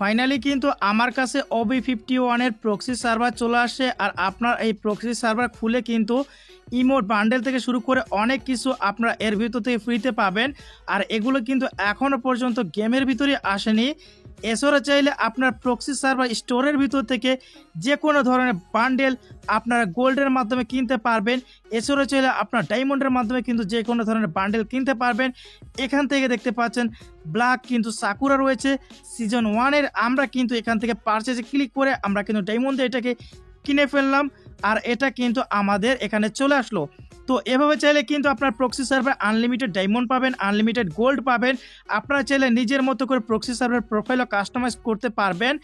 Finally কিন্তু আমার কাছে ওবি ফিফটি ওয়ানের প্রক্সি সার্ভার চলে আসে আর আপনার এই প্রক্সি সার্ভার খুলে কিন্তু ইমোট বান্ডেল থেকে শুরু করে অনেক কিছু আপনারা এর ভিতর থেকে ফ্রিতে পাবেন। আর এগুলো কিন্তু এখনও পর্যন্ত গেমের ভিতরে আসেনি। এছাড়া চাইলে আপনার প্রক্সি সার্ভার স্টোরের ভিতর থেকে যে কোনো ধরনের বান্ডেল আপনারা গোল্ডের মাধ্যমে কিনতে পারবেন। এছাড়া চাইলে আপনার ডায়মন্ডের মাধ্যমে কিন্তু যে কোনো ধরনের বান্ডেল কিনতে পারবেন। এখান থেকে দেখতে পাচ্ছেন ব্ল্যাক কিন্তু সাকুরা রয়েছে। সিজন ওয়ানের আমরা কিন্তু এখান থেকে পারচেজে ক্লিক করে আমরা কিন্তু ডায়মন্ডে এটাকে কিনে ফেললাম। আর এটা কিন্তু আমাদের এখানে চলে আসলো। তো এভাবে চাইলে কিন্তু আপনার প্রক্সি সার্ভার আনলিমিটেড ডায়মন্ড পাবেন আনলিমিটেড গোল্ড পাবেন। আপনারা চাইলে নিজের মতো করে প্রক্সি সার্ভার প্রোফাইলও কাস্টমাইজ করতে পারবেন।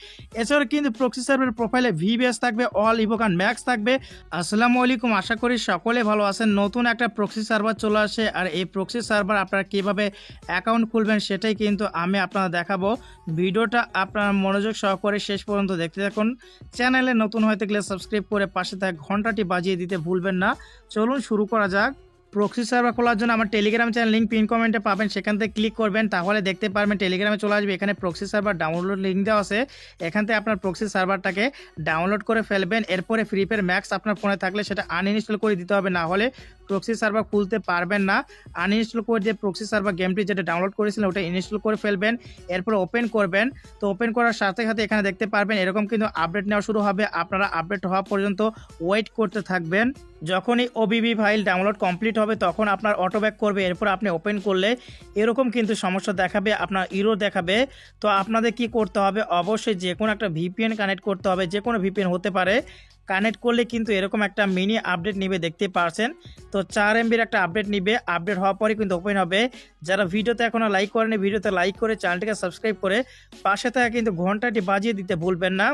এছাড়া কিন্তু প্রক্সি সার্ভার প্রোফাইলে ভিবিএস থাকবে অল ইভোকান ম্যাক্স থাকবে। আসসালামু আলাইকুম, আশা করি সকলে ভালো আছেন। নতুন একটা প্রক্সি সার্ভার চলে আসে আর এই প্রক্সি সার্ভার আপনারা কীভাবে অ্যাকাউন্ট খুলবেন সেটাই কিন্তু আমি আপনারা দেখাবো। ভিডিওটা আপনার মনোযোগ সহকারে শেষ পর্যন্ত দেখতে থাকুন। চ্যানেলে নতুন হয়ে থাকলে সাবস্ক্রাইব করে পাশে থাকা ঘন্টাটি বাজিয়ে দিতে ভুলবেন না। চলুন শুরু করা যাক। প্রক্সি সার্ভার খোলার জন্য আমার টেলিগ্রাম চ্যানেল লিঙ্ক পিন কমেন্টে পাবেন। সেখান থেকে ক্লিক করবেন, তাহলে দেখতে পারবেন টেলিগ্রামে চলে আসবে। এখানে প্রক্সি সার্ভার ডাউনলোড লিঙ্ক দেওয়া আছে। এখান থেকে আপনার প্রক্সি সার্ভারটাকে ডাউনলোড করে ফেলবেন। এরপরে ফ্রি ফায়ার ম্যাক্স আপনার ফোনে থাকলে সেটা আনইনস্টল করে দিতে হবে। না হলে প্রক্সি সার্ভার খুলতে পারবেন না। আনইনস্টল করে যে প্রক্সি সার্ভার গেমটি যেটা ডাউনলোড করেছিলেন, ওটা ইনস্টল করে ফেলবেন, এরপর ওপেন করবেন। তো ওপেন করার সাথে সাথে এখানে দেখতে পারবেন, এরকম কিন্তু আপডেট নেওয়া শুরু হবে। আপনারা আপডেট হওয়া পর্যন্ত ওয়েট করতে থাকবেন। যখনই ওবিবি ফাইল ডাউনলোড কমপ্লিট হবে, তখন আপনার অটো ব্যাক করবে, এরপর আপনি ওপেন করলে এরকম কিন্তু সমস্যা দেখাবে, আপনার ইরো দেখাবে। তো আপনাদের কি করতে হবে? অবশ্যই যে কোনো একটা ভিপিএন কানেক্ট করতে হবে, যে কোনো ভিপিএন হতে পারে। কানেক্ট করলে কিন্তু এরকম একটা মিনি আপডেট নিবে দেখতে পারছেন। তো চার এমবির একটা আপডেট নিবে, আপডেট হওয়ার পরে কিন্তু ওপেন হবে। যারা ভিডিওতে এখনও লাইক করেনি, ভিডিওতে লাইক করে চ্যানেলটিকে সাবস্ক্রাইব করে পাশে থাকা কিন্তু ঘন্টাটি বাজিয়ে দিতে ভুলবেন না।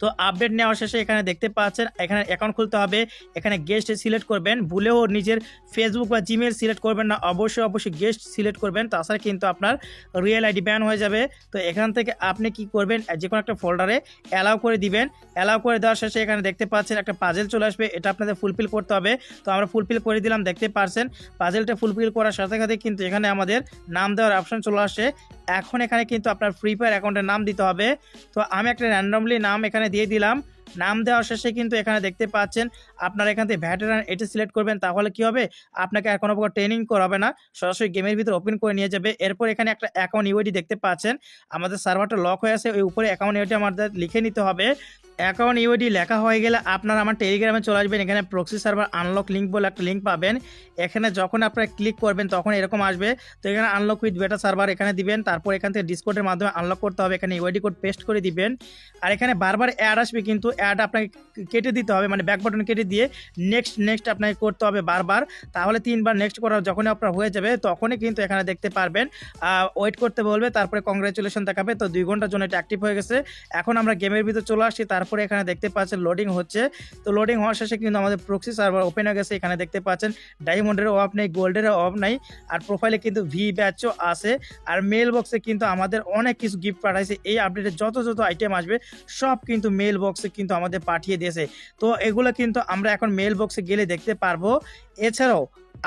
তো আপডেট নেওয়ার শেষে এখানে দেখতে পাচ্ছেন, এখানে অ্যাকাউন্ট খুলতে হবে। এখানে গেস্ট সিলেক্ট করবেন। ভুলেও নিজের ফেসবুক বা জিমেল সিলেক্ট করবেন না। অবশ্যই অবশ্যই গেস্ট সিলেক্ট করবেন। তাছাড়া কিন্তু আপনার রিয়েল আইডি ব্যান হয়ে যাবে। তো এখান থেকে আপনি কি করবেন যে কোনো একটা ফোল্ডারে অ্যালাউ করে দিবেন। অ্যালাউ করে দেওয়ার শেষে এখানে দেখতে পাচ্ছেন একটা পাজেল চলে আসবে। এটা আপনাদের ফুলফিল করতে হবে। তো আমরা ফুলফিল করে দিলাম, দেখতে পাচ্ছেন। পাজেলটা ফুলফিল করার সাথে সাথে কিন্তু এখানে আমাদের নাম দেওয়ার অপশন চলে আসে। এখন এখানে কিন্তু আপনার ফ্রি ফায়ার অ্যাকাউন্টের নাম দিতে হবে। তো আমি একটা র্যান্ডমলি নাম এখানে দিয়ে দিলাম। নাম দেওয়ার শেষে কিন্তু এখানে দেখতে পাচ্ছেন, আপনারা এখান থেকে ভ্যাটেরান এটি সিলেক্ট করবেন, তাহলে কি হবে? আপনাকে আর কোনো প্রকার ট্রেনিং করাবে না, সরাসরি গেমের ভিতরে ওপেন করে নিয়ে যাবে। এরপর এখানে একটা অ্যাকাউন্ট ইউআইডি দেখতে পাচ্ছেন, আমাদের সার্ভারটা লক হয়ে আছে, ওই উপরে অ্যাকাউন্ট ইউআইডি আমাদের লিখে নিতে হবে। অ্যাকাউন্ট ইউআইডি লেখা হয়ে গেলে আপনারা আমার টেলিগ্রামে চলে আসবেন, এখানে প্রক্সি সার্ভার আনলক লিঙ্ক বলে একটা লিঙ্ক পাবেন। এখানে যখন আপনারা ক্লিক করবেন, তখন এরকম আসবে। তো এখানে আনলক উইথ বেটা সার্ভার এখানে দিবেন, তারপর এখান থেকে ডিসকোডের মাধ্যমে আনলক করতে হবে, এখানে ইউআইডি কোড পেস্ট করে দিবেন। আর এখানে বারবার অ্যাড আসবে কিন্তু অ্যাড আপনাকে কেটে দিতে হবে মানে ব্যাক বাটন কেটে দিয়ে নেক্সট নেক্সট আপনাকে করতে হবে বারবার। তাহলে তিনবার নেক্সট করা যখনই আপনার হয়ে যাবে, তখনই কিন্তু এখানে দেখতে পারবেন ওয়েট করতে বলবে, তারপরে কংগ্রেচুলেশন দেখাবে। তো দুই ঘণ্টার জন্য এটা অ্যাক্টিভ হয়ে গেছে। এখন আমরা গেমের ভিতরে চলে আসছি, তারপরে এখানে দেখতে পাচ্ছেন লোডিং হচ্ছে। তো লোডিং হওয়ার শেষে কিন্তু আমাদের প্রক্সি সার্ভার ওপেন হয়ে গেছে, এখানে দেখতে পাচ্ছেন ডায়মন্ডের অফ নেই গোল্ডের অফ নাই, আর প্রোফাইলে কিন্তু ভি ব্যাচও আছে। আর মেল বক্সে কিন্তু আমাদের অনেক কিছু গিফট পাঠাইছে, এই আপডেটে যত যত আইটেম আসবে, সব কিন্তু মেল বক্সে কিন্তু আমাদের পাঠিয়ে দিয়েছে। তো এগুলো কিন্তু আমরা এখন মেল বক্সে গেলে দেখতে পারব। এছাড়াও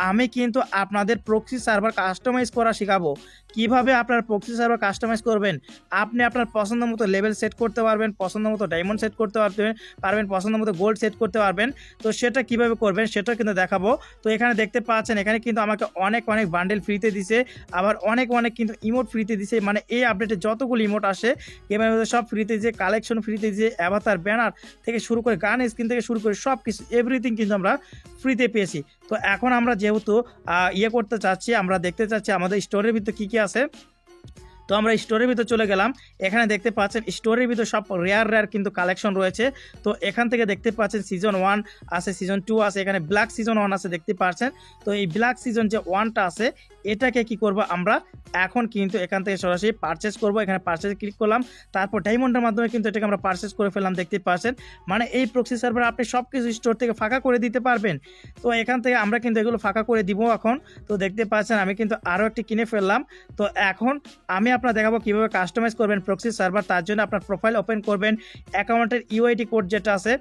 আমি কিন্তু আপনাদের প্রক্সি সার্ভার কাস্টমাইজ করা শেখাবো। কীভাবে আপনার প্রক্সি সার্ভার কাস্টমাইজ করবেন? আপনি আপনার পছন্দ মতো লেভেল সেট করতে পারবেন, পছন্দ মতো ডায়মন্ড সেট করতে পারবেন পারবেন, পছন্দ মতো গোল্ড সেট করতে পারবেন। তো সেটা কীভাবে করবেন সেটা কিন্তু দেখাবো। তো এখানে দেখতে পাচ্ছেন, এখানে কিন্তু আমাকে অনেক অনেক বান্ডেল ফ্রিতে দিছে। আবার অনেক অনেক কিন্তু ইমোট ফ্রিতে দিছে। মানে এই আপডেটে যতগুলো ইমোট আসে গেমের মধ্যে সব ফ্রিতে দিয়েছে কালেকশন ফ্রিতে দিয়েছে অ্যাভাতার ব্যানার থেকে শুরু করে গান স্ক্রিন থেকে শুরু করে সব কিছু এভরিথিং কিন্তু আমরা ফ্রিতে পেয়েছি। তো এখন আমরা যেহেতু আহ, ইয়ে করতে চাচ্ছি আমরা দেখতে চাচ্ছি আমাদের স্টোরের ভিতরে কী কী আছে। তো আমরা স্টোরের ভিতর চলে গেলাম। এখানে দেখতে পাচ্ছেন স্টোরের ভিতর সব রেয়ার রেয়ার কিন্তু কালেকশন রয়েছে। তো এখান থেকে দেখতে পাচ্ছেন সিজন ওয়ান আছে সিজন টু আছে, এখানে ব্ল্যাক সিজন ওয়ান আছে, দেখতে পাচ্ছেন। তো এই ব্ল্যাক সিজন যে ওয়ানটা আছে, এটাকে কি করব আমরা এখন কিন্তু এখান থেকে সরাসরি পারচেস করব। এখানে পারচেস ক্লিক করলাম, তারপর ডায়মন্ডের মাধ্যমে কিন্তু এটাকে আমরা পারচেস করে ফেললাম, দেখতে পাচ্ছেন। মানে এই প্রক্সি সার্ভার আপনি সব কিছু স্টোর থেকে ফাঁকা করে দিতে পারবেন। তো এখান থেকে আমরা কিন্তু এগুলো ফাঁকা করে দিব এখন। তো দেখতে পাচ্ছেন, আমি কিন্তু আরও একটি কিনে ফেললাম। তো এখন আমি আপনার দেখাবো কীভাবে কাস্টমাইজ করবেন প্রক্সি সার্ভার তার জন্য আপনার প্রোফাইল ওপেন করবেন অ্যাকাউন্টের ইউআইডি কোড যেটা আছে,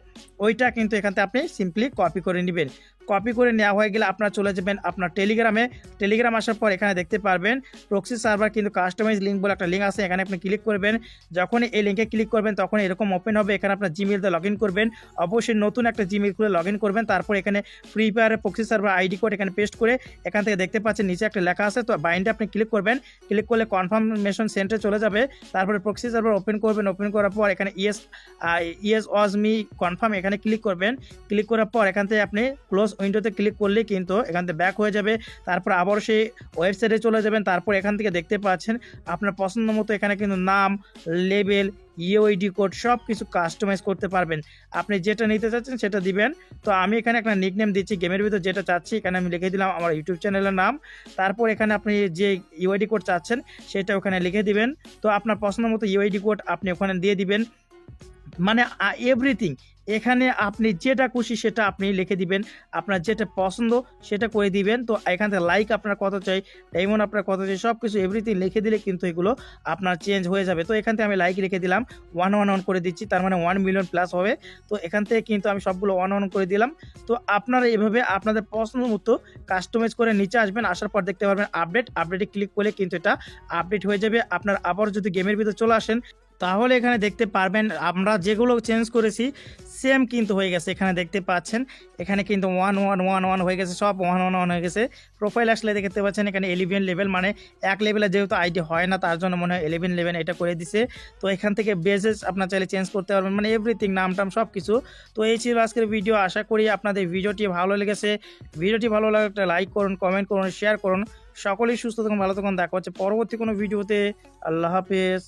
ওইটা কিন্তু এখান আপনি সিম্পলি কপি করে নেবেন। কপি করে নেওয়া হয়ে গেলে আপনারা চলে যাবেন আপনার টেলিগ্রামে টেলিগ্রাম আসার পর এখানে দেখতে পারবেন প্রক্সি সার্ভার কিন্তু কাস্টমাইজ লিঙ্ক বলে একটা লিঙ্ক আছে, এখানে আপনি ক্লিক করবেন। যখনই এই লিঙ্কে ক্লিক করবেন তখন এরকম ওপেন হবে, এখানে আপনার জিমেল দিয়ে লগ ইন করবেন। অবশ্যই নতুন একটা জিমেল খুলে লগ ইন করবেন, তারপর এখানে ফ্রি ফায়ারের প্রক্সি সার্ভার আইডি কোড এখানে পেস্ট করে এখান থেকে দেখতে পাচ্ছেন নিচে একটা লেখা আছে, তো বাইন্ডে আপনি ক্লিক করবেন। ক্লিক করলে কনফার্মেশন সেন্টারে চলে যাবে, তারপরে প্রক্সি সার্ভার ওপেন করবেন। ওপেন করার পর এখানে yes yes was me confirm এখানে ক্লিক করবেন। ক্লিক করার পর এখান থেকে আপনি ক্লোজ উইন্ডোতে ক্লিক করলে কিন্তু এখান থেকে ব্যাক হয়ে যাবে। তারপর আবার সেই ওয়েবসাইটে চলে যাবেন। তারপর এখান থেকে দেখতে পাচ্ছেন, আপনার পছন্দ মতো এখানে কিন্তু নাম লেবেল ইউআইডি কোড সব কিছু কাস্টমাইজ করতে পারবেন। আপনি যেটা নিতে চাচ্ছেন সেটা দিবেন। তো আমি এখানে একটা নিকনেম দিচ্ছি গেমের ভিতর যেটা চাচ্ছি, এখানে আমি লিখে দিলাম আমার ইউটিউব চ্যানেলের নাম। তারপর এখানে আপনি যে ইউআইডি কোড চাচ্ছেন, সেটা ওখানে লিখে দিবেন। তো আপনার পছন্দ মতো ইউআইডি কোড আপনি ওখানে দিয়ে দিবেন। মানে এভরিথিং এখানে আপনি যেটা খুশি সেটা আপনি লিখে দিবেন। আপনার যেটা পছন্দ সেটা করে দিবেন। তো এখান থেকে লাইক আপনার কত চাই ডায়মন্ড আপনার কত চাই সব কিছু এভরিথিং লিখে দিলে কিন্তু এগুলো আপনার চেঞ্জ হয়ে যাবে। তো এখান থেকে আমি লাইক লিখে দিলাম। ওয়ান ওয়ান ওয়ান করে দিচ্ছি। তার মানে ওয়ান মিলিয়ন প্লাস হবে। তো এখান থেকে কিন্তু আমি সবগুলো ওয়ান ওয়ান করে দিলাম। তো আপনারা এভাবে আপনাদের পছন্দ মতো কাস্টমাইজ করে নিচে আসবেন। আসার পর দেখতে পারবেন আপডেট আপডেটে ক্লিক করলে কিন্তু এটা আপডেট হয়ে যাবে। আপনার আবার যদি গেমের ভিতরে চলে আসেন তাহলে এখানে দেখতে পারবেন, আমরা যেগুলো চেঞ্জ করেছি সেম কিন্তু হয়ে গেছে। এখানে দেখতে পাচ্ছেন, এখানে কিন্তু ওয়ান ওয়ান ওয়ান ওয়ান হয়ে গেছে, সব ওয়ান ওয়ান ওয়ান হয়ে গেছে। প্রোফাইল আসলে দেখতে পাচ্ছেন, এখানে এলিভেন লেভেল মানে এক লেভেলে যেহেতু আইডি হয় না, তার জন্য মনে হয় এলেভেন লেভেন এটা করে দিছে। তো এখান থেকে বেজেস আপনার চাইলে চেঞ্জ করতে পারবেন মানে এভরিথিং নাম টাম সব কিছু তো এই ছিল আজকের ভিডিও আশা করি আপনাদের ভিডিওটি ভালো লেগেছে। ভিডিওটি ভালো লাগলে একটা লাইক করুন কমেন্ট করুন শেয়ার করুন। সকলেই সুস্থ থাকুন, ভালো থাকুন, দেখা হচ্ছে পরবর্তী কোনো ভিডিওতে আল্লাহ হাফেজ।